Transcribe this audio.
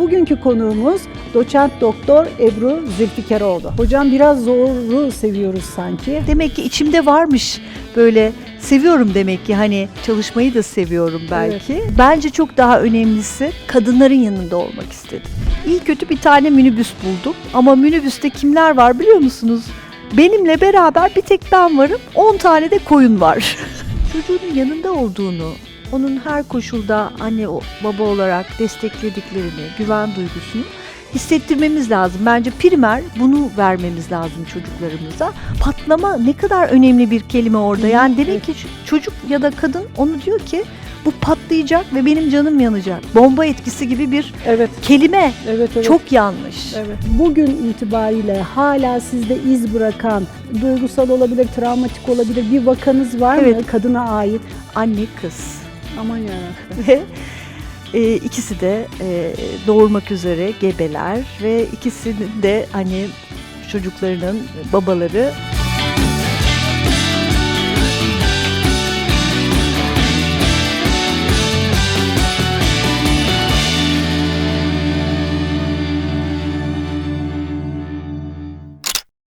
Bugünkü konuğumuz doçent doktor Ebru Zülfikaroğlu. Hocam biraz zoru seviyoruz sanki. Demek ki içimde varmış böyle seviyorum demek ki hani çalışmayı da seviyorum belki. Bence çok daha önemlisi kadınların yanında olmak istedim. İyi kötü bir tane minibüs buldum ama minibüste kimler var biliyor musunuz? Benimle beraber bir tek ben varım 10 tane de koyun var. Çocuğunun yanında olduğunu, onun her koşulda anne o- baba olarak desteklediklerini, güven duygusunu hissettirmemiz lazım. Bence primer bunu vermemiz lazım çocuklarımıza. Patlama ne kadar önemli bir kelime orada. Yani demek ki çocuk ya da kadın onu diyor ki bu patlayacak ve benim canım yanacak. Bomba etkisi gibi bir Evet, kelime. evet, evet. Çok yanlış. Evet. Bugün itibariyle hala sizde iz bırakan, duygusal olabilir, travmatik olabilir bir vakanız var mı Evet. kadına ait? Anne kız. Aman yarabbim. ve e, ikisi de e, doğurmak üzere gebeler ve ikisinin de hani çocuklarının babaları